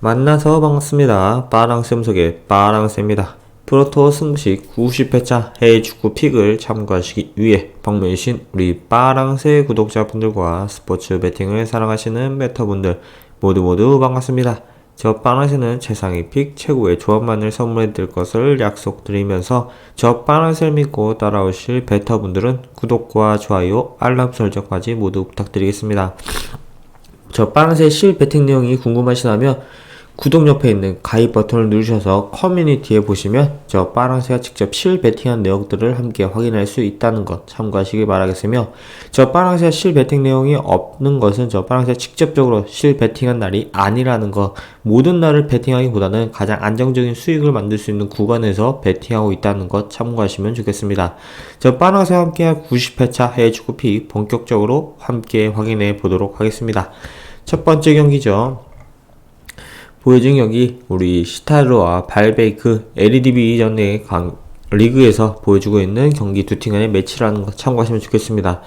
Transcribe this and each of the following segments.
만나서 반갑습니다. 빠랑쌤 빠랑쌤입니다. 프로토 승식 90회차 해외 축구 픽을 참고하시기 위해 방문해주신 우리 빠랑새 구독자분들과 스포츠 베팅을 사랑하시는 베터분들 모두 모두 반갑습니다. 저 빠랑새는 최상위 픽 최고의 조합만을 선물해 드릴 것을 약속드리면서 저 빠랑새를 믿고 따라오실 베터분들은 구독과 좋아요, 알람 설정까지 모두 부탁드리겠습니다. 저 빠른새 실 배팅 내용이 궁금하시다면 구독 옆에 있는 가입 버튼을 누르셔서 커뮤니티에 보시면 저 빠랑새가 직접 실 배팅한 내용들을 함께 확인할 수 있다는 것 참고하시길 바라겠으며 저 빠랑새가 실 배팅 내용이 없는 것은 저 빠랑새가 직접적으로 실 배팅한 날이 아니라는 것 모든 날을 배팅하기보다는 가장 안정적인 수익을 만들 수 있는 구간에서 배팅하고 있다는 것 참고하시면 좋겠습니다. 저 빠랑새와 함께할 90회차 해외 축구픽 본격적으로 함께 확인해 보도록 하겠습니다. 첫 번째 경기죠. 보여준 경기 우리 시타르와 발베이크 LEDB 이전의 강, 리그에서 보여주고 있는 경기 두 팀 간의 매치라는 거 참고하시면 좋겠습니다.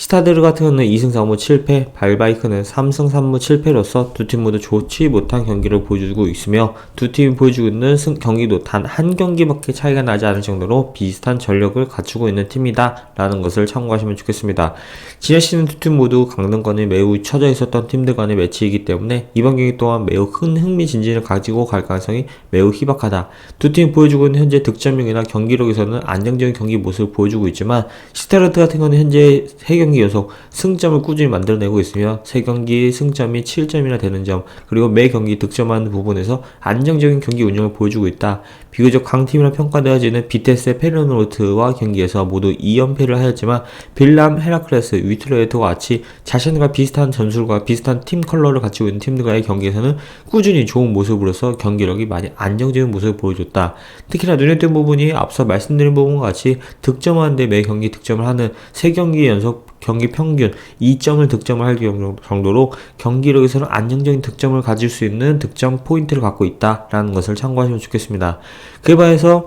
시타드르 같은 경우는 2승 4무 7패, 발바이크는 3승 3무 7패로서 두 팀 모두 좋지 못한 경기를 보여주고 있으며 두 팀이 보여주고 있는 승, 경기도 단 한 경기밖에 차이가 나지 않을 정도로 비슷한 전력을 갖추고 있는 팀이다 라는 것을 참고하시면 좋겠습니다. 지난 시즌 두 팀 모두 강등권이 매우 처져 있었던 팀들 간의 매치이기 때문에 이번 경기 또한 매우 큰 흥미진진을 가지고 갈 가능성이 매우 희박하다. 두 팀이 보여주고 있는 현재 득점력이나 경기력에서는 안정적인 경기 모습을 보여주고 있지만 시타르트 같은 경우는 현재 3경기 연속 승점을 꾸준히 만들어내고 있으며 3경기 승점이 7점이나 되는 점 그리고 매 경기 득점하는 부분에서 안정적인 경기 운영을 보여주고 있다. 비교적 강팀이라 평가되어지는 비테스 페르노르트와 경기에서 모두 2연패를 하였지만 빌람 헤라클레스 위트로에트와 같이 자신과 비슷한 전술과 비슷한 팀 컬러를 갖추고 있는 팀들과의 경기에서는 꾸준히 좋은 모습으로서 경기력이 많이 안정적인 모습을 보여줬다. 특히나 눈에 띈 부분이 앞서 말씀드린 부분과 같이 득점하는데 매 경기 득점을 하는 3경기 연속 경기 평균 2점을 득점을 할 정도로 경기력에서는 안정적인 득점을 가질 수 있는 득점 포인트를 갖고 있다라는 것을 참고하시면 좋겠습니다. 그에 반해서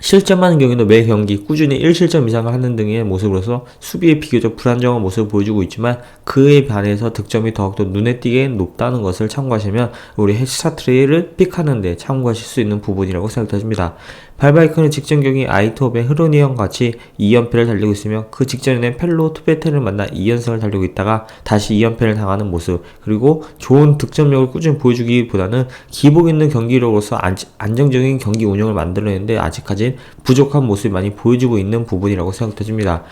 실점하는 경우에도 매 경기 꾸준히 1실점 이상을 하는 등의 모습으로서 수비에 비교적 불안정한 모습을 보여주고 있지만 그에 반해서 득점이 더욱더 눈에 띄게 높다는 것을 참고하시면 우리 헤스타트레이를 픽하는데 참고하실 수 있는 부분이라고 생각됩니다. 발바이크는 직전 경기 아이토베 흐로니형 같이 2연패를 달리고 있으며 그 직전에는 펠로 투베테를 만나 2연승을 달리고 있다가 다시 2연패를 당하는 모습 그리고 좋은 득점력을 꾸준히 보여주기보다는 기복 있는 경기력으로서 안, 안정적인 경기 운영을 만들어내는데 아직까지 부족한 모습이 많이 보여주고 있는 부분이라고 생각됩니다.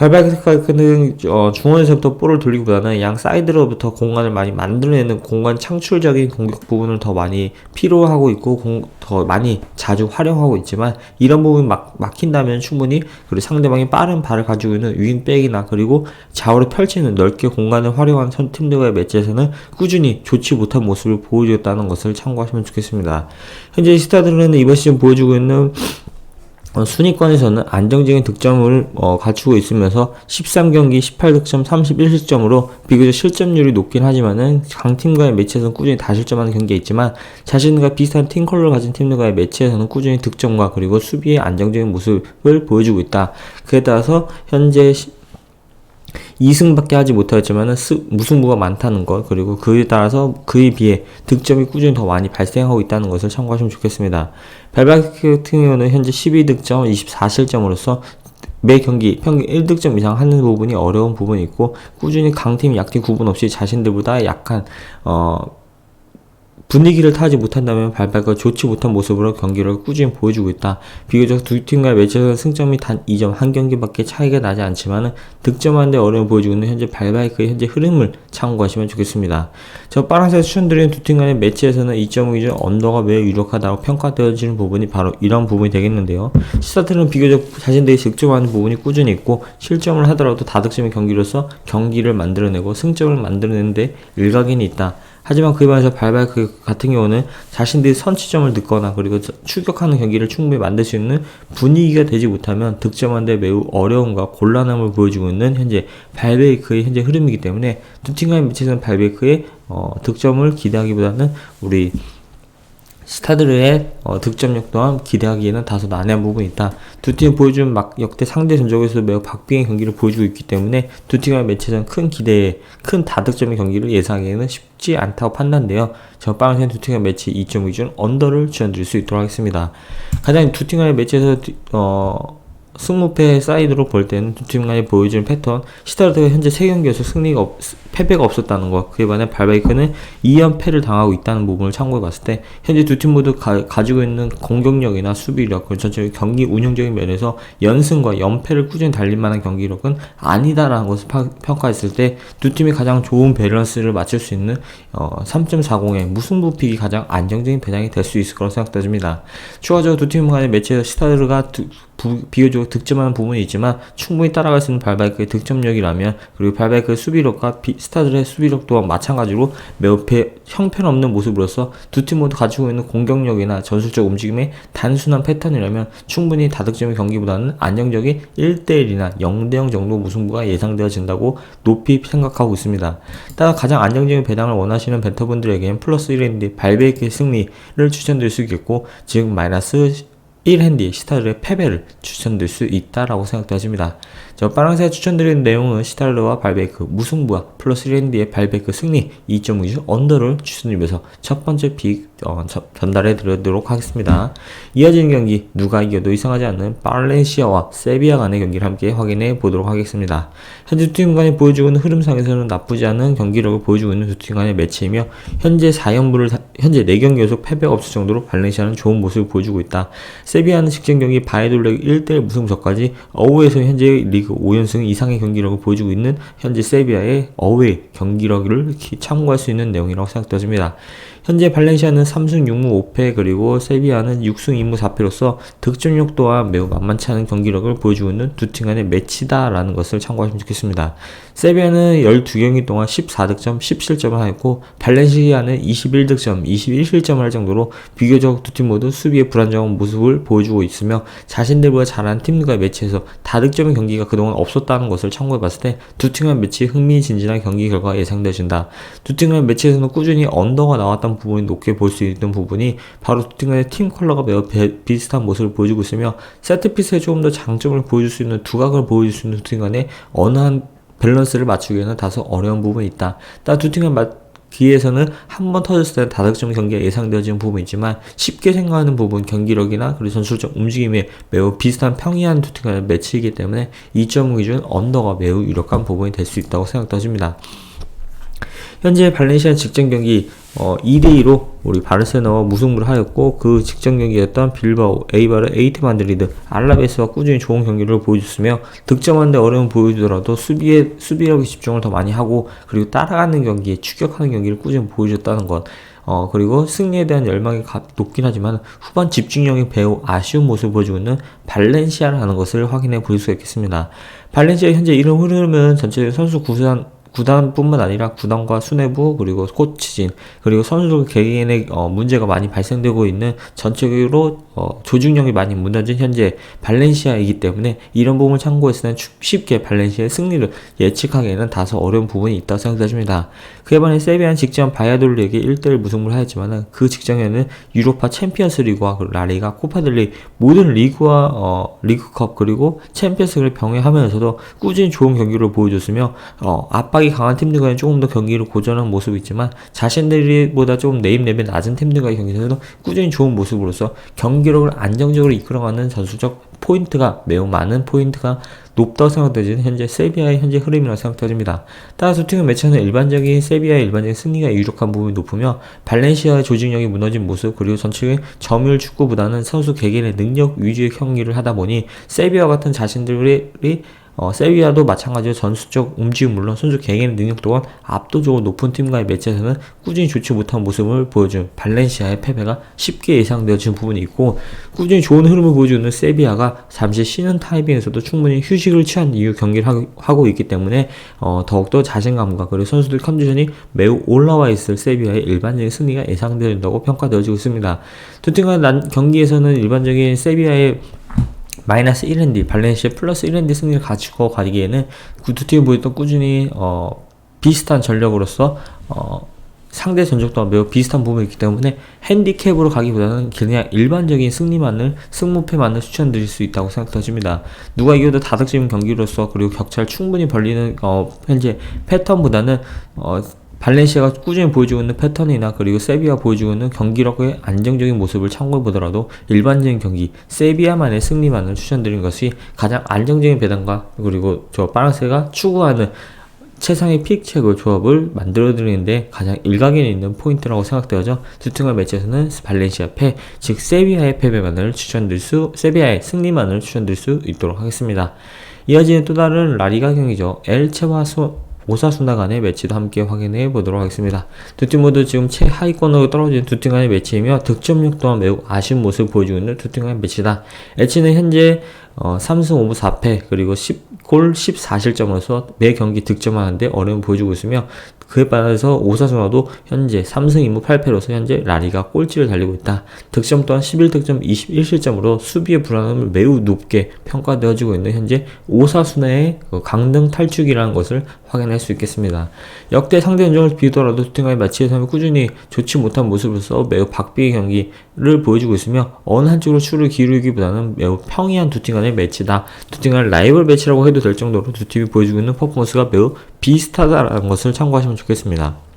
발바이크는 어, 중원에서부터 볼을 돌리기보다는 양 사이드로부터 공간을 많이 만들어내는 공간 창출적인 공격 부분을 더 많이 필요하고 있고 공, 더 많이 자주 활용하고 있지만 이런 부분 막, 막힌다면 충분히 그리고 상대방이 빠른 발을 가지고 있는 윙백이나 그리고 좌우로 펼치는 넓게 공간을 활용한 선 팀들과의 매치에서는 꾸준히 좋지 못한 모습을 보여줬다는 것을 참고하시면 좋겠습니다. 현재 스타들은 이번 시즌 보여주고 있는 어, 순위권에서는 안정적인 득점을 어, 갖추고 있으면서 13경기 18득점 31실점으로 비교적 실점률이 높긴 하지만은 강팀과의 매치에서는 꾸준히 다실점하는 경기가 있지만 자신과 비슷한 팀 컬러를 가진 팀들과의 매치에서는 꾸준히 득점과 그리고 수비의 안정적인 모습을 보여주고 있다. 그에 따라서 현재 2승밖에 하지 못하였지만은 무승부가 많다는 것 그리고 그에 따라서 그에 비해 득점이 꾸준히 더 많이 발생하고 있다는 것을 참고하시면 좋겠습니다. 발바키 같은 경우는 현재 12득점 24실점으로서 매 경기 평균 1득점 이상 하는 부분이 어려운 부분이 있고 꾸준히 강팀 약팀 구분 없이 자신들보다 약한 어 분위기를 타지 못한다면 발발과 좋지 못한 모습으로 경기를 꾸준히 보여주고 있다. 비교적 두 팀과의 매치에서 승점이 단 2점 한 경기밖에 차이가 나지 않지만 득점하는데 어려움을 보여주고 있는 현재 발바이크의 현재 흐름을 참고하시면 좋겠습니다. 저 파란색 추천드리는 두팀 간의 매치에서는 2.5 기준 언더가 매우 유력하다고 평가되어지는 부분이 바로 이런 부분이 되겠는데요. 시사트는 비교적 자신들이 득점하는 부분이 꾸준히 있고 실점을 하더라도 다득점의 경기로서 경기를 만들어내고 승점을 만들어내는데 일각인이 있다. 하지만 그에 반해서 발바이크 같은 경우는 자신들이 선취점을 넣거나 그리고 추격하는 경기를 충분히 만들 수 있는 분위기가 되지 못하면 득점하는데 매우 어려움과 곤란함을 보여주고 있는 현재 발베이크의 현재 흐름이기 때문에 두 팀간의 매치에서는 발베이크의 어, 득점을 기대하기보다는 우리 스타들의 어, 득점력 또한 기대하기에는 다소 난해한 부분이 있다. 두 팀이 보여준 막 역대 상대 전적에서 매우 박빙의 경기를 보여주고 있기 때문에 두 팀의 매치에서는 큰 기대에 큰 다득점의 경기를 예상하기에는 쉽지 않다고 판단돼요. 저 빠른 두 팀의 매치 2.5 기준 언더를 추천드릴 수 있도록 하겠습니다. 가장 두 팀의 매치에서 어 승무패 사이드로 볼 때는 두 팀 간에 보여주는 패턴 시타르트가 현재 3경기에서 승리가 없, 패배가 없었다는 것 그에 반해 발바이크는 2연패를 당하고 있다는 부분을 참고해 봤을 때 현재 두 팀 모두 가, 지고 있는 공격력이나 수비력 그리고 전체 경기 운영적인 면에서 연승과 연패를 꾸준히 달릴 만한 경기력은 아니다라는 것을 파, 평가했을 때 두 팀이 가장 좋은 밸런스를 맞출 수 있는 어, 3.40의 무승부 픽이 가장 안정적인 배당이 될 수 있을 거라고 생각됩니다. 추가적으로 두 팀 간의 매치에서 시타르가 부, 비교적 득점하는 부분이 있지만 충분히 따라갈 수 있는 발바이크의 득점력이라면 그리고 발바이크의 수비력과 비, 스타들의 수비력 또한 마찬가지로 매우 배, 형편없는 모습으로서 두 팀 모두 가지고 있는 공격력이나 전술적 움직임의 단순한 패턴이라면 충분히 다득점의 경기보다는 안정적인 1대1이나 0대0 정도 무승부가 예상되어진다고 높이 생각하고 있습니다. 따라 가장 안정적인 배당을 원하시는 벤터분들에게는 플러스 1인데 발베이크의 승리를 추천드릴 수 있겠고 즉 마이너스 1핸디 시타르의 패배를 추천드릴 수 있다라고 생각되어집니다. 저 빨간색 추천드리는 내용은 시탈르와 발베이크 무승부와 플러스 1핸디의 발베이크 승리 2.5주 언더를 추천드리면서 첫 번째 픽 어, 전달해 드리도록 하겠습니다. 이어지는 경기 누가 이겨도 이상하지 않는 발렌시아와 세비야 간의 경기를 함께 확인해 보도록 하겠습니다. 현재 두 팀 간에 보여주고 있는 흐름상에서는 나쁘지 않은 경기력을 보여주고 있는 두 팀 간의 매치이며 현재 4연부를 현재 4경기 연속 패배가 없을 정도로 발렌시아는 좋은 모습을 보여주고 있다. 세비야는 직전 경기 바이돌렉 1대1 무승부전까지 어우에서 현재 리그 리그 5연승 이상의 경기력을 보여주고 있는 현재 세비야의 어웨이 경기력을 참고할 수 있는 내용이라고 생각되어집니다. 현재 발렌시아는 3승 6무 5패 그리고 세비야는 6승 2무 4패로서 득점력 또한 매우 만만치 않은 경기력을 보여주고 있는 두 팀 간의 매치다라는 것을 참고하시면 좋겠습니다. 세비야는 12경기 동안 14득점 17점을 하였고 발렌시아는 21득점 21실점을 할 정도로 비교적 두 팀 모두 수비에 불안정한 모습을 보여주고 있으며 자신들보다 잘하는 팀들과의 매치에서 다득점의 경기가 그동안 없었다는 것을 참고해 봤을 때 두 팀 간 매치 흥미진진한 경기 결과가 예상되어진다. 두 팀 간 매치에서는 꾸준히 언더가 나왔던 부분이 높게 볼 수 있는 부분이 바로 두팀간의 팀 컬러가 매우 배, 비슷한 모습을 보여주고 있으며 세트피스에 조금 더 장점을 보여줄 수 있는 두각을 보여줄 수 있는 두팀 간의 어느 한 밸런스를 맞추기에는 다소 어려운 부분이 있다. 따두팀간 기회에서는 한 번 터졌을 때 다득점 경기가 예상되어지는 부분이지만 쉽게 생각하는 부분 경기력이나 그리고 전술적 움직임이 매우 비슷한 평이한 두 팀간의 매치이기 때문에 2.5 기준 언더가 매우 유력한 부분이 될 수 있다고 생각되어집니다. 현재 발렌시아 직전 경기 어, 2대2로 우리 바르셀로나와 무승부를 하였고 그 직전 경기였던 빌바오, 에이바르, 에이트 만드리드, 알라베스와 꾸준히 좋은 경기를 보여줬으며 득점하는데 어려움 보여주더라도 수비에 수비력에 집중을 더 많이 하고 그리고 따라가는 경기에 추격하는 경기를 꾸준히 보여줬다는 것. 어, 그리고 승리에 대한 열망이 높긴 하지만 후반 집중력이 매우 아쉬운 모습을 보여주고 있는 발렌시아라는 것을 확인해 볼 수 있겠습니다. 발렌시아 현재 이름 흐르면 전체 선수 구단 구단뿐만 아니라 구단과 수뇌부 그리고 코치진 그리고 선수들 개개인의 어, 문제가 많이 발생되고 있는 전체적으로 어, 조직력이 많이 무너진 현재 발렌시아이기 때문에 이런 부분을 참고했을 때는 쉽게 발렌시아의 승리를 예측하기에는 다소 어려운 부분이 있다고 생각됩니다. 그에 반해 세비안 직전 바야돌리에게 1대1 무승부를 하였지만 그 직전에는 유로파 챔피언스 리그와 그 라리가 코파들리 모든 리그와 어, 리그컵 그리고 챔피언스를 병행하면서도 꾸준히 좋은 경기를 보여줬으며 어, 압박 압박이 강한 팀들과는 조금 더 경기를 고전한 모습이 있지만 자신들보다 조금 네임 레벨 낮은 팀들과의 경기에서도 꾸준히 좋은 모습으로서 경기력을 안정적으로 이끌어가는 전술적 포인트가 매우 많은 포인트가 높다고 생각되지는 현재 세비야의 현재 흐름이라고 생각됩니다. 따라서 팀의 매치는 일반적인 세비야의 일반적인 승리가 유력한 부분이 높으며 발렌시아의 조직력이 무너진 모습 그리고 전체적인 점유율 축구보다는 선수 개개인의 능력 위주의 경기를 하다 보니 세비야 같은 자신들이 어, 세비야도 마찬가지로 전수적 움직임 물론 선수 개개인의 능력 또한 압도적으로 높은 팀과의 매치에서는 꾸준히 좋지 못한 모습을 보여준 발렌시아의 패배가 쉽게 예상되어진 부분이 있고 꾸준히 좋은 흐름을 보여주는 세비야가 잠시 쉬는 타이밍에서도 충분히 휴식을 취한 이후 경기를 하고 있기 때문에 어, 더욱더 자신감과 그리고 선수들 컨디션이 매우 올라와 있을 세비야의 일반적인 승리가 예상된다고 평가되어지고 있습니다. 투팀간 경기에서는 일반적인 세비야의 마이너스 1랜디, 발렌시아 플러스 1랜디 승리를 가지고 가기에는 그두 팀이 보였던 꾸준히 어, 비슷한 전력으로서 어, 상대 전적도와 매우 비슷한 부분이 있기 때문에 핸디캡으로 가기보다는 그냥 일반적인 승리만을 승무패만을 추천드릴 수 있다고 생각됩니다. 누가 이겨도 다득점 경기로서 그리고 격차를 충분히 벌리는 어, 현재 패턴보다는 어, 발렌시아가 꾸준히 보여주고 있는 패턴이나 그리고 세비야 보여주고 있는 경기력의 안정적인 모습을 참고해 보더라도 일반적인 경기 세비야만의 승리만을 추천드리는 것이 가장 안정적인 배당과 그리고 저 파랑새가 추구하는 최상의 픽책을 조합을 만들어드리는데 가장 일각에 있는 포인트라고 생각되어져 두팅과 매치에서는 발렌시아 패, 즉 세비야의 패배만을 추천드릴 수, 세비야의 승리만을 추천드릴 수 있도록 하겠습니다. 이어지는 또 다른 라리가 경기죠. 엘체와 소, 오사수나 간의 매치도 함께 확인해 보도록 하겠습니다. 두 팀 모두 지금 최하위권으로 떨어진 두 팀 간의 매치이며 득점력 또한 매우 아쉬운 모습을 보여주고 있는 두 팀 간의 매치다. 엘치는 현재 어, 3승 5무 4패 그리고 10 골 14실점으로서 매 경기 득점하는데 어려움을 보여주고 있으며 그에 반해서 오사수나도 현재 3승 2무 8패로서 현재 라리가 꼴찌를 달리고 있다. 득점 또한 11득점 21실점으로 수비의 불안함을 매우 높게 평가되어지고 있는 현재 오사수나의 그 강등 탈출이라는 것을 확인할 수 있겠습니다. 역대 상대 전적을 비우더라도 토팅과의 마치에서 꾸준히 좋지 못한 모습으로서 매우 박비의 경기를 보여주고 있으며 어느 한쪽으로 추를 기울이기보다는 매우 평이한 두팀 간의 매치다. 두팀 간의 라이벌 매치라고 해도 될 정도로 두 팀이 보여주고 있는 퍼포먼스가 매우 비슷하다라는 것을 참고하시면 좋겠습니다.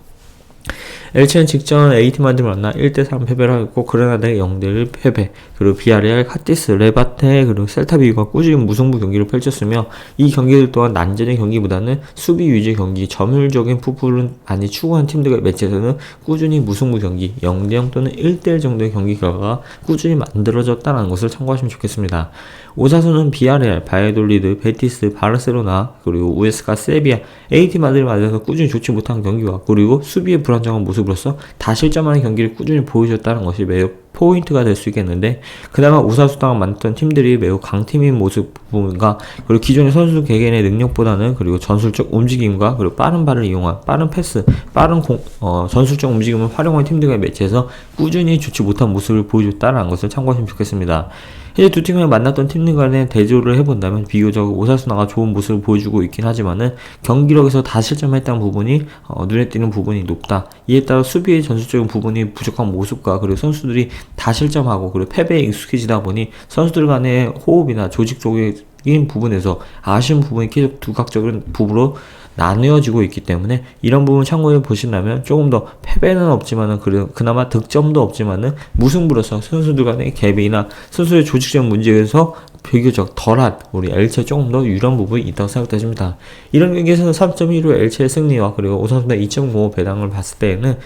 엘체는 직전 A팀한테 만나 1대3 패배를 하고 그레나다의 0대1 패배 그리고 비아레알, 카티스, 레바테 그리고 셀타비가 꾸준히 무승부 경기를 펼쳤으며 이 경기들 또한 난전의 경기보다는 수비 위주 경기 점유율적인 풋볼은 많이 추구한 팀들의 매치에서는 꾸준히 무승부 경기 0대0 또는 1대1 정도의 경기 결과가 꾸준히 만들어졌다는 것을 참고하시면 좋겠습니다. 오사수는 비아레알, 바이돌리드, 베티스, 바르셀로나 그리고 우에스카, 세비야, A팀 마드를 맞아서 꾸준히 좋지 못한 경기와 그리고 수비의 불안정한 모습 으로서 다실점하는 경기를 꾸준히 보여줬다는 것이 매우 포인트가 될 수 있겠는데 그나마 우사수당을 만났던 팀들이 매우 강팀인 모습 부분과 그리고 기존의 선수 개개인의 능력보다는 그리고 전술적 움직임과 그리고 빠른 발을 이용한 빠른 패스, 빠른 공, 어, 전술적 움직임을 활용한 팀들과의 매치에서 꾸준히 좋지 못한 모습을 보여줬다는 것을 참고하시면 좋겠습니다. 현재 두 팀을 만났던 팀들 간에 대조를 해본다면 비교적 오사수나가 좋은 모습을 보여주고 있긴 하지만은 경기력에서 다 실점했다는 부분이 어, 눈에 띄는 부분이 높다. 이에 따라 수비의 전술적인 부분이 부족한 모습과 그리고 선수들이 다 실점하고 그리고 패배에 익숙해지다 보니 선수들 간의 호흡이나 조직적인 부분에서 아쉬운 부분이 계속 두각적인 부분으로 나누어지고 있기 때문에 이런 부분 참고해 보신다면 조금 더 패배는 없지만은 그나마 득점도 없지만은 무승부로서 선수들 간의 갭이나 선수의 조직적 문제에서 비교적 덜한 우리 엘체 조금 더 유리한 부분이 있다고 생각되십니다. 이런 경기에서는 3.15 엘체의 승리와 그리고 우선순위 2.05 배당을 봤을 때에는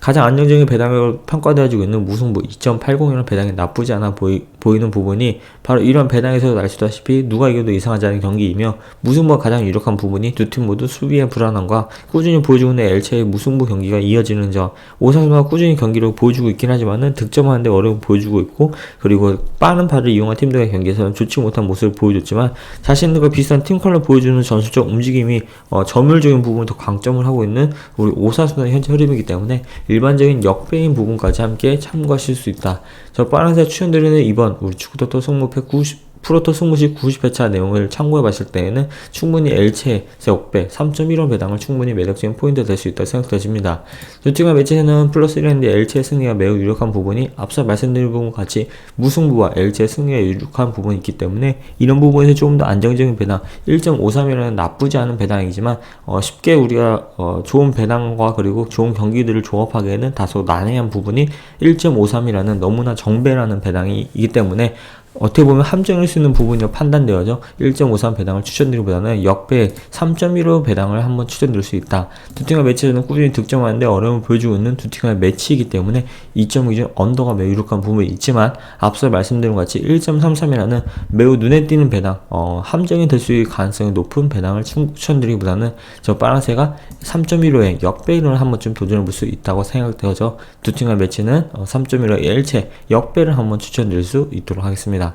가장 안정적인 배당을 평가되어지고 있는 무승부 2.80이라는 배당이 나쁘지 않아 보이, 보이는 부분이 바로 이런 배당에서 알수다시피 누가 이겨도 이상하지 않은 경기이며 무승부가 가장 유력한 부분이 두 팀 모두 수비의 불안함과 꾸준히 보여주고 있는 엘체의 무승부 경기가 이어지는 점 오사수가 꾸준히 경기를 보여주고 있긴 하지만은 득점하는데 어려움 보여주고 있고 그리고 빠른 발을 이용한 팀들의 경기에서는 좋지 못한 모습을 보여줬지만 자신들과 비슷한 팀 컬러 보여주는 전술적 움직임이 어, 점율적인 부분을 더 강점을 하고 있는 우리 오사수의 현재 흐름이기 때문에 일반적인 역배인 부분까지 함께 참고하실 수 있다. 저 파란색 추천드리는 이번 우리 축구토토 승무패 90 프로토 승무시 90회차 내용을 참고해 봤을 때에는 충분히 엘체의 역배 3.15 배당을 충분히 매력적인 포인트가 될수 있다고 생각되집니다. 두 팀의 매치에는 플러스 1인데 엘체의 승리가 매우 유력한 부분이 앞서 말씀드린 부분 같이 무승부와 엘체의 승리가 유력한 부분이 있기 때문에 이런 부분에서 조금 더 안정적인 배당 1.53이라는 나쁘지 않은 배당이지만 어, 쉽게 우리가 어, 좋은 배당과 그리고 좋은 경기들을 조합하기에는 다소 난해한 부분이 1.53이라는 너무나 정배라는 배당이기 때문에 어떻게 보면 함정일 수 있는 부분이 판단되어져 1.53 배당을 추천드리기보다는 역배 3.15 배당을 한번 추천드릴 수 있다. 두 팀의 매치에서는 꾸준히 득점하는데 어려움을 보여주고 있는 두 팀의 매치이기 때문에 2.5 기준 언더가 매우 유력한 부분이 있지만 앞서 말씀드린 것 같이 1.33이라는 매우 눈에 띄는 배당, 어, 함정이 될 수 있을 가능성이 높은 배당을 추천드리기보다는 저 파란새가 3.15의 역배를 한번 좀 도전해 볼 수 있다고 생각되어져 두 팀의 매치는 어, 3.15의 일체 역배를 한번 추천드릴 수 있도록 하겠습니다.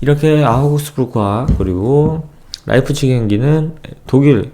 이렇게 아우구스부르크와 그리고 라이프치히 경기는 독일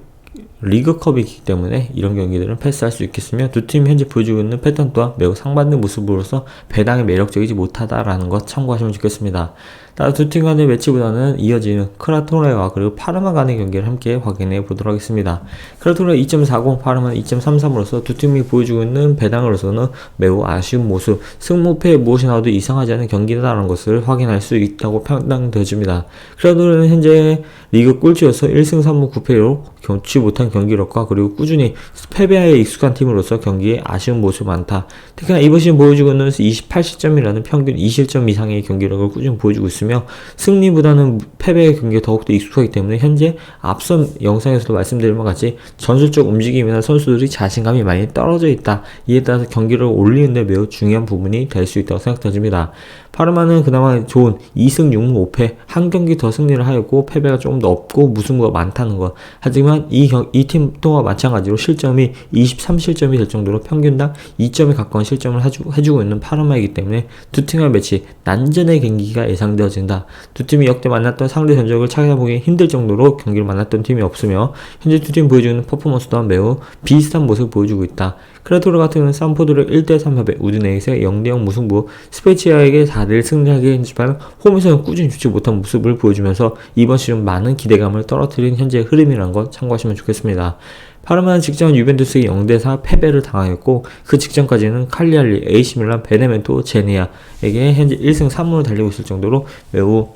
리그컵이기 때문에 이런 경기들은 패스할 수 있겠으며 두 팀이 현재 보여주고 있는 패턴 또한 매우 상반된 모습으로서 배당이 매력적이지 못하다라는 것 참고하시면 좋겠습니다. 따라 두 팀 간의 매치보다는 이어지는 크라토레와 그리고 파르마 간의 경기를 함께 확인해 보도록 하겠습니다. 크라토레 2.40, 파르마 2.33으로서 두 팀이 보여주고 있는 배당으로서는 매우 아쉬운 모습, 승무패 무엇이 나와도 이상하지 않은 경기다라는 것을 확인할 수 있다고 판단되어집니다. 크라토레는 현재 리그 꼴찌여서 1승 3무 9패로 경치 못한 경기력과 그리고 꾸준히 패배에 익숙한 팀으로서 경기에 아쉬운 모습이 많다. 특히나 이번 시즌 보여주고 있는 28시점이라는 평균 2실점 이상의 경기력을 꾸준히 보여주고 있 으며 승리보다는 패배의 경기에 더욱더 익숙하기 때문에 현재 앞선 영상에서도 말씀드린 것 같이 전술적 움직임이나 선수들이 자신감이 많이 떨어져 있다. 이에 따라서 경기를 올리는데 매우 중요한 부분이 될 수 있다고 생각되집니다. 파르마는 그나마 좋은 2승 6무 5패 한 경기 더 승리를 하였고 패배가 조금 더 없고 무승부가 많다는 것. 하지만 이, 이 팀과 마찬가지로 실점이 23실점이 될 정도로 평균당 2점에 가까운 실점을 해주, 해주고 있는 파르마이기 때문에 두 팀의 매치 난전의 경기가 예상되어진다. 두 팀이 역대 만났던 상대 전적을 찾아보기 힘들 정도로 경기를 만났던 팀이 없으며 현재 두 팀 보여주는 퍼포먼스 또한 매우 비슷한 모습을 보여주고 있다. 크레토르 같은 경우는 산포드를 1대3 협에 우드네이스의 0대0 무승부 스페치아에게 4대1 승리하게 했지만 홈에서는 꾸준히 주지 못한 모습을 보여주면서 이번 시즌 많은 기대감을 떨어뜨린 현재 흐름이라는 것 참고하시면 좋겠습니다. 파르마는 직전 유벤투스의 0대4 패배를 당하였고 그 직전까지는 칼리알리, 에이시밀란, 베네멘토, 제니아에게 현재 1승 3무를 달리고 있을 정도로 매우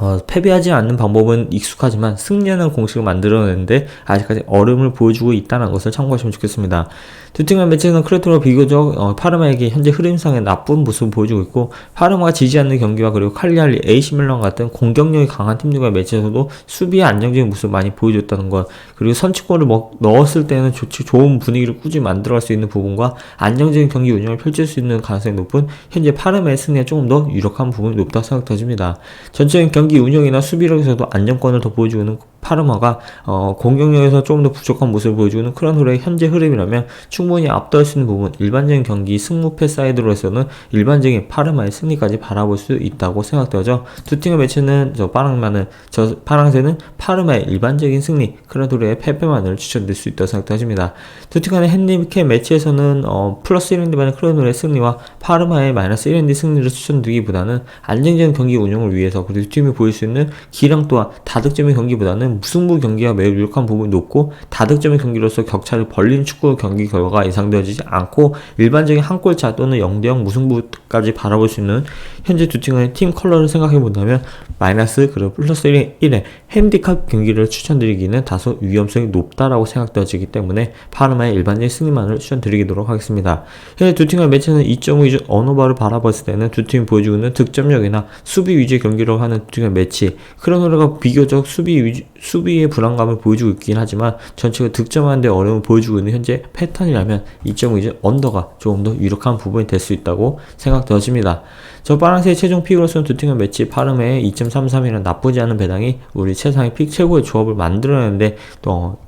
어, 패배하지 않는 방법은 익숙하지만 승리하는 공식을 만들어내는데 아직까지 어려움을 보여주고 있다는 것을 참고하시면 좋겠습니다. 듀팅간 매치는 크레토로 비교적 어, 파르마에게 현재 흐름상의 나쁜 모습을 보여주고 있고 파르마가 지지 않는 경기와 그리고 칼리알리, 밀란 같은 공격력이 강한 팀들과 매치에서도 수비의 안정적인 모습을 많이 보여줬다는 것 그리고 선취골을 먹, 넣었을 때는 좋지 좋은 분위기를 꾸준히 만들어갈 수 있는 부분과 안정적인 경기 운영을 펼칠 수 있는 가능성이 높은 현재 파르마의 승리가 조금 더 유력한 부분이 높다고 생각되집니다. 전체적인 경기 경기 운영이나 수비력에서도 안정권을 더 보여주는 파르마가 어, 공격력에서 조금 더 부족한 모습을 보여주는 크란홀의 현재 흐름이라면 충분히 앞도할 수 있는 부분 일반적인 경기 승무패 사이드로서는 일반적인 파르마의 승리까지 바라볼 수 있다고 생각되어져 두 팀의 매치는 저 파랑만은 저 파랑새는 파르마의 일반적인 승리 크란홀의 패배만을 추천드릴 수 있다고 생각되어집니다. 두 팀 간의 핸디캡 매치에서는 어, 플러스 1인드 반의 크란홀의 승리와 파르마의 마이너스 1인드 승리를 추천드리기보다는 안정적인 경기 운영을 위해서 그리고 두 팀이 보일 수 있는 기량 또한 다득점의 경기보다는 무승부 경기가 매우 유력한 부분이 높고 다득점의 경기로서 격차를 벌린 축구 경기 결과가 예상되어지지 않고 일반적인 한 골차 또는 0대0 무승부까지 바라볼 수 있는 현재 두 팀의 팀 컬러를 생각해 본다면 마이너스 그리고 플러스 1의, 1의 핸디캡 경기를 추천드리기는 다소 위험성이 높다라고 생각되어지기 때문에 파르마의 일반적인 승리만을 추천드리도록 하겠습니다. 현재 두 팀의 매치는 2.5 위주 언어바를 바라봤을 때는 두 팀이 보여주고 있는 득점력이나 수비 위주의 경기로 하는 두 팀의 매치 크로노르가 비교적 수비 위주, 수비의 불안감을 보여주고 있긴 하지만 전체가 득점하는데 어려움을 보여주고 있는 현재 패턴이라면 2.5 위주 언더가 조금 더 유력한 부분이 될 수 있다고 생각되어집니다. 저 파란색 최종 픽으로서는 두 팀의 매치 파르메의 2.33이라는 나쁘지 않은 배당이 우리 최상의 픽 최고의 조합을 만들어내는데 또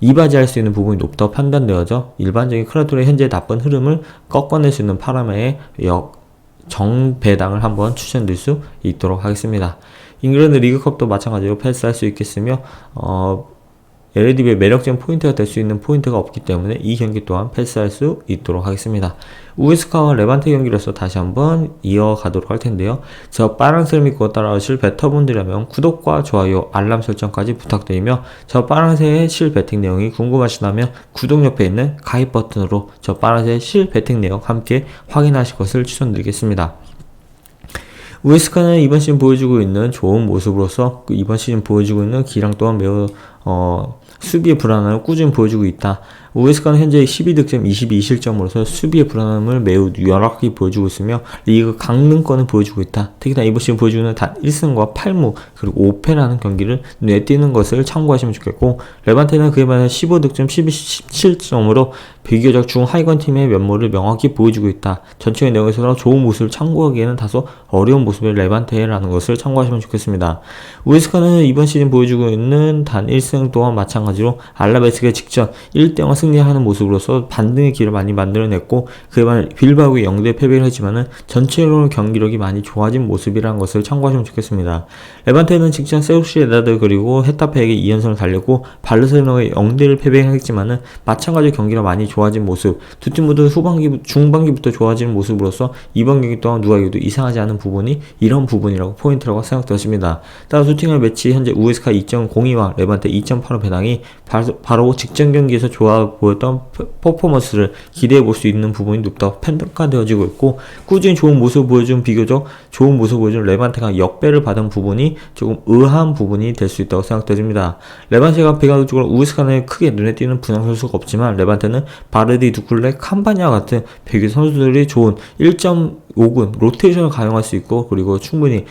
이바지할 수 있는 부분이 높다고 판단되어져 일반적인 크라토의 현재 나쁜 흐름을 꺾어낼 수 있는 파라메의 역 정배당을 한번 추천드릴 수 있도록 하겠습니다. 잉글랜드 리그컵도 마찬가지로 패스할 수 있겠으며 어, LADB의 매력적인 포인트가 될 수 있는 포인트가 없기 때문에 이 경기 또한 패스할 수 있도록 하겠습니다. 우에스카와 레반테 경기로서 다시 한번 이어가도록 할 텐데요. 저 빨간색을 믿고 따라오실 베터분들이라면 구독과 좋아요, 알람 설정까지 부탁드리며 저 빨간색의 실 배팅 내용이 궁금하시다면 구독 옆에 있는 가입 버튼으로 저 빨간색 실 배팅 내용 함께 확인하실 것을 추천드리겠습니다. 우에스카는 이번 시즌 보여주고 있는 좋은 모습으로서 그 이번 시즌 보여주고 있는 기량 또한 매우 어, 수비의 불안함을 꾸준히 보여주고 있다. 우에스카는 현재 12득점 22실점으로서 수비의 불안함을 매우 열악하게 보여주고 있으며 리그 강등권을 보여주고 있다. 특히나 이번 시즌 보여주는 단 1승과 8무 그리고 5패라는 경기를 눈에 띄는 것을 참고하시면 좋겠고 레반테는 그에 반해 15득점 12실점으로 비교적 중하위권 팀의 면모를 명확히 보여주고 있다. 전체의 내용에서 좋은 모습을 참고하기에는 다소 어려운 모습의 레반테라는 것을 참고하시면 좋겠습니다. 우에스카는 이번 시즌 보여주고 있는 단 1승 또한 마찬가지로 알라베스가 직전 1대0 승리하는 모습으로서 반등의 길을 많이 만들어냈고 그에 반해 빌바오의 0대 패배를 했지만은 전체적으로 경기력이 많이 좋아진 모습이라는 것을 참고하시면 좋겠습니다. 레반테는 직전 세우시에다드 그리고 헤타페에게 2연승을 달렸고 발르셀로나의 0대를 패배했지만은 마찬가지로 경기가 많이 좋 아진 모습 두 팀 모두 후반기 중반기부터 좋아지는 모습으로서 이번 경기 동안 누가 이겨도 이상하지 않은 부분이 이런 부분이라고 포인트라고 생각되었습니다. 따라서 두 팀의 매치 현재 우에스카 2.02와 레반테 2.85 배당이 바로, 바로 직전 경기에서 좋아 보였던 퍼포먼스를 기대해 볼 수 있는 부분이 높다고 평가되어지고 있고 꾸준히 좋은 모습을 보여준 비교적 좋은 모습을 보여준 레반테가 역배를 받은 부분이 조금 의아한 부분이 될 수 있다고 생각됩니다. 레반테가 비교적으로 우에스카는 크게 눈에 띄는 분양 선수가 없지만 레반테는 바르디, 두쿨레, 캄바냐 같은 배구 선수들이 좋은 1.5군 로테이션을 가용할 수 있고 그리고 충분히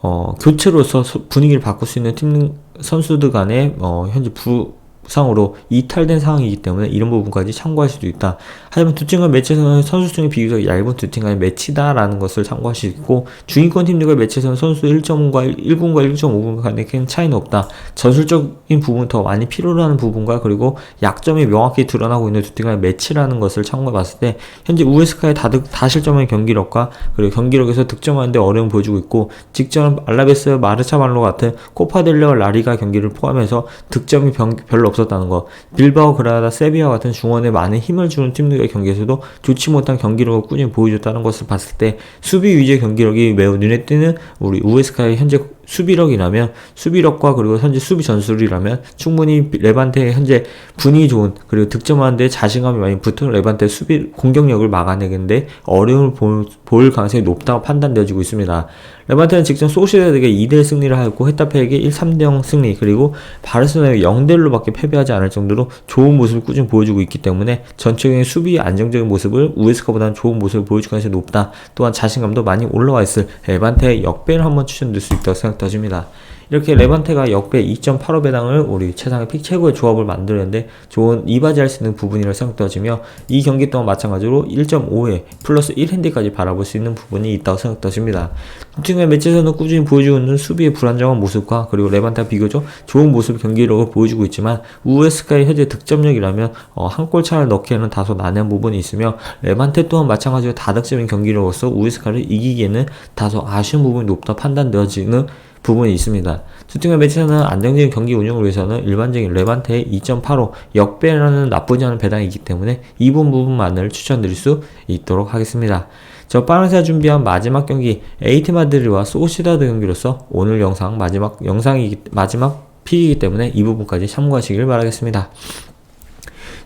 어, 교체로서 서- 분위기를 바꿀 수 있는 팀 선수들 간의 어, 현재 부 상으로 이탈된 상황이기 때문에 이런 부분까지 참고할 수도 있다. 하지만 두 팀과 매치에서는 선수 중에 비교적 얇은 두 팀 간의 매치다라는 것을 참고할 수 있고 중위권 팀들과 매치에서는 선수 1.5과 1군과 1.5군 간의 큰 차이는 없다. 전술적인 부분 더 많이 필요로 하는 부분과 그리고 약점이 명확히 드러나고 있는 두 팀 간의 매치라는 것을 참고해 봤을 때 현재 우에스카의 다득, 다실점의 경기력과 그리고 경기력에서 득점하는데 어려움을 보여주고 있고 직전 알라베스 마르차말로 같은 코파델레와 라리가 경기를 포함해서 득점이 병- 별로 없 었다는 것 빌바오 그라다 세비야 같은 중원에 많은 힘을 주는 팀들의 경기에서도 좋지 못한 경기력을 꾸준히 보여줬다는 것을 봤을 때 수비 위주의 경기력이 매우 눈에 띄는 우리 우에스카의 현재 수비력이라면 수비력과 그리고 현재 수비 전술이라면 충분히 레반테의 현재 분위기 좋은 그리고 득점하는데 자신감이 많이 붙은 레반테 수비 공격력을 막아내는데 어려움을 보, 볼 가능성이 높다고 판단되어지고 있습니다. 레반테는 직전 소시에드에게 2대1 승리를 하였고 헤타페에게 1, 3대0 승리 그리고 바르셀로나에게 0대1로밖에 패배하지 않을 정도로 좋은 모습을 꾸준히 보여주고 있기 때문에 전체적인 수비 안정적인 모습을 우에스카보다는 좋은 모습을 보여줄 가능성이 높다. 또한 자신감도 많이 올라와 있을 레반테의 역배를 한번 추천드릴 수 있다고 생각되 어집니다. 이렇게 레반테가 역배 2.85 배당을 우리 최상의 픽 최고의 조합을 만들었는데 좋은 이바지할 수 있는 부분이라고 생각되어지며 이 경기 동안 마찬가지로 1.5회 플러스 1핸디까지 바라볼 수 있는 부분이 있다고 생각되어집니다. 두 팀의 매치에서는 꾸준히 보여주고 있는 수비의 불안정한 모습과 그리고 레반테가 비교적 좋은 모습 경기력을 보여주고 있지만 우에스카의 현재 득점력이라면 어, 한골 차를 넣기에는 다소 난해한 부분이 있으며 레반테 또한 마찬가지로 다득점인 경기력으로서 우에스카를 이기기에는 다소 아쉬운 부분이 높다 판단되어지는 부분이 있습니다. 두 팀의 매치에서는 안정적인 경기 운영을 위해서는 일반적인 레반테의 2.85 역배라는 나쁘지 않은 배당이기 때문에 이 부분 부분만을 추천드릴 수 있도록 하겠습니다. 저 파란색 준비한 마지막 경기 에이티 마드리와 소시다드 경기로서 오늘 영상 마지막 영상이 마지막 픽이기 때문에 이 부분까지 참고하시길 바라겠습니다.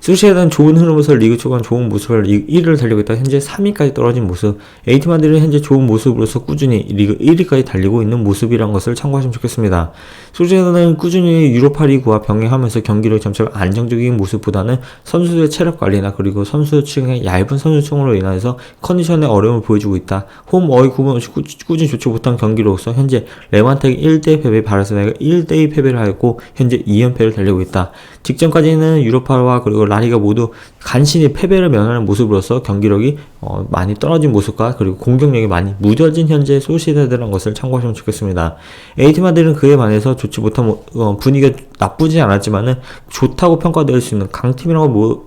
수시에는 좋은 흐름에서 리그 초반 좋은 모습을 리그 1위를 달리고 있다 현재 3위까지 떨어진 모습 에이티마들은 현재 좋은 모습으로서 꾸준히 리그 1위까지 달리고 있는 모습이란 것을 참고하시면 좋겠습니다. 수시에는 꾸준히 유로파 리그와 병행하면서 경기를 점차 안정적인 모습보다는 선수들의 체력 관리나 그리고 선수 층의 얇은 선수층으로 인해서 컨디션에 어려움을 보여주고 있다. 홈 어이 구분 없이 꾸, 꾸준히 좋지 못한 경기로서 현재 레반텍이 1대 패배 바르셀로나가 1대 2 패배를 하였고 현재 2연패를 달리고 있다. 직전까지는 유로파와 그리고 라리가 모두 간신히 패배를 면하는 모습으로서 경기력이 어, 많이 떨어진 모습과 그리고 공격력이 많이 무뎌진 현재 소시에다라는 것을 참고하시면 좋겠습니다. 에이티마들은 그에 반해서 좋지 못한 모- 어, 분위기가 나쁘지 않았지만은 좋다고 평가될 수 있는 강팀이라고 뭐-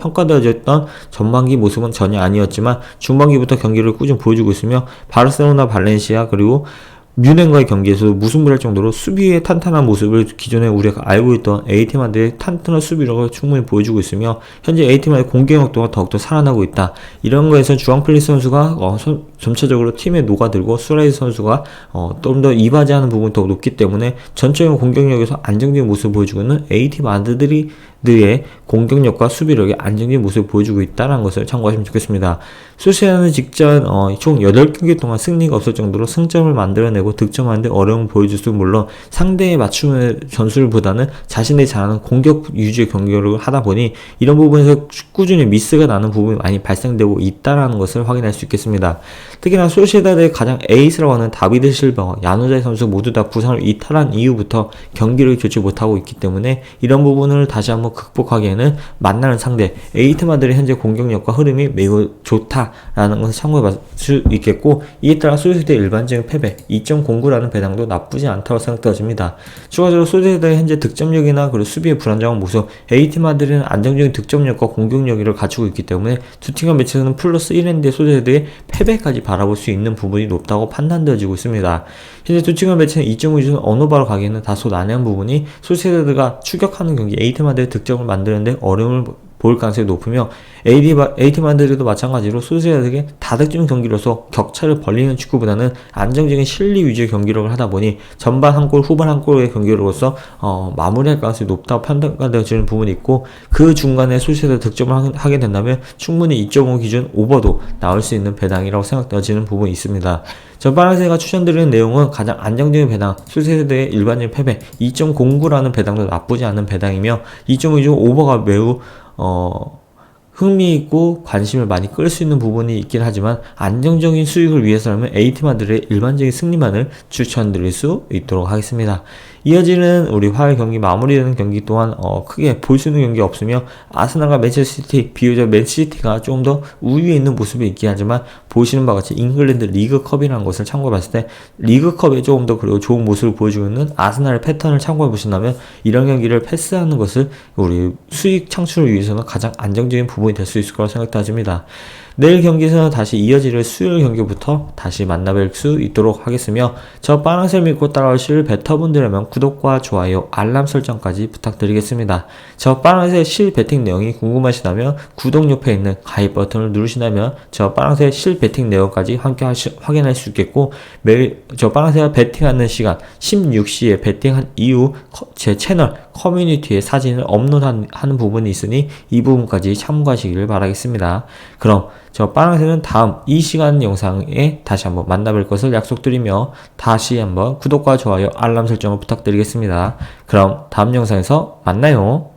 평가되어졌던 전반기 모습은 전혀 아니었지만 중반기부터 경기를 꾸준히 보여주고 있으며 바르셀로나, 발렌시아 그리고 뮌헨과의 경기에서도 무승부를 할 정도로 수비의 탄탄한 모습을 기존에 우리가 알고 있던 에이티마드의 탄탄한 수비력을 충분히 보여주고 있으며 현재 에이티마드의 공격력 또한 더욱더 살아나고 있다. 이런 거에서 주앙 플리스 선수가 어, 선- 점차적으로 팀에 녹아들고 수라이스 선수가 어, 좀더 이바지하는 부분이 더 높기 때문에 전체적인 공격력에서 안정적인 모습을 보여주고 있는 에이티마드들이 의 공격력과 수비력의 안정적인 모습을 보여주고 있다는 것을 참고하시면 좋겠습니다. 소시아는 직전 어, 총 8경기 동안 승리가 없을 정도로 승점을 만들어내고 득점하는데 어려움을 보여줄 수 물론 상대의 맞춤의 전술보다는 자신의 잘하는 공격 위주의 경기력을 하다 보니 이런 부분에서 꾸준히 미스가 나는 부분이 많이 발생되고 있다라는 것을 확인할 수 있겠습니다. 특히나 소시에다드의 가장 에이스라고 하는 다비드 실버, 야누자이 선수 모두 다 부상을 이탈한 이후부터 경기를 좋지 못하고 있기 때문에 이런 부분을 다시 한번 극복하기에는 만나는 상대 에이트마들의 현재 공격력과 흐름이 매우 좋다라는 것을 참고해 볼수 있겠고 이에 따라 소세대 일반적인 패배 2.09라는 배당도 나쁘지 않다고 생각되어집니다. 추가적으로 소세대의 현재 득점력이나 그리고 수비의 불안정한 모습 에이트마들은 안정적인 득점력과 공격력을 갖추고 있기 때문에 두 팀간 매치에서는 플러스 1엔드의 소세대의 패배까지 바라볼 수 있는 부분이 높다고 판단되어지고 있습니다. 현재 두 팀간 매치는 2.5 기준 언어바로 가기에는 다소 난해한 부분이 소세대가 추격하는 경기 에이트마들의 득 점을 만드는데 어려움을 볼 가능성이 높으며 에이티 마드리도 마찬가지로 소세대에게 다득점 경기로서 격차를 벌리는 축구보다는 안정적인 실리 위주의 경기력을 하다 보니 전반 한 골, 후반 한 골의 경기로서 어, 마무리할 가능성이 높다고 판단가 되어지는 부분이 있고 그 중간에 소세대 득점을 하- 하게 된다면 충분히 2.5 기준 오버도 나올 수 있는 배당이라고 생각되어지는 부분이 있습니다. 저 빨간색가 추천드리는 내용은 가장 안정적인 배당, 수세대의 일반적인 패배 2.09라는 배당도 나쁘지 않은 배당이며 2.5 오버가 매우 어, 흥미있고 관심을 많이 끌 수 있는 부분이 있긴 하지만 안정적인 수익을 위해서라면 에이티마들의 일반적인 승리만을 추천드릴 수 있도록 하겠습니다. 이어지는 우리 화요일 경기 마무리되는 경기 또한 어, 크게 볼 수 있는 경기 없으며 아스날과 맨체스터시티 비교적 맨시티가 조금 더 우위에 있는 모습이 있긴 하지만 보시는 바와 같이 잉글랜드 리그컵이라는 것을 참고해 봤을 때 리그컵에 조금 더 그리고 좋은 모습을 보여주고 있는 아스날의 패턴을 참고해 보신다면 이런 경기를 패스하는 것을 우리 수익 창출을 위해서는 가장 안정적인 부분이 될 수 있을 거라고 생각됩니다. 내일 경기에서는 다시 이어지는 수요일 경기부터 다시 만나뵐 수 있도록 하겠으며 저 빠랑새 믿고 따라오실 베터분들이라면 구독과 좋아요, 알람 설정까지 부탁드리겠습니다. 저 빠랑새 실 베팅 내용이 궁금하시다면 구독 옆에 있는 가입 버튼을 누르신다면 저 빠랑새 실 베팅 내용까지 함께 하시, 확인할 수 있겠고 매일 저 빠랑새가 베팅하는 시간 16시에 베팅한 이후 커- 제 채널 커뮤니티에 사진을 업로드하는 하는 부분이 있으니 이 부분까지 참고하시기를 바라겠습니다. 그럼 저 빠랑새는 다음 이 시간 영상에 다시 한번 만나뵐 것을 약속드리며 다시 한번 구독과 좋아요 알람 설정을 부탁드리겠습니다. 그럼 다음 영상에서 만나요.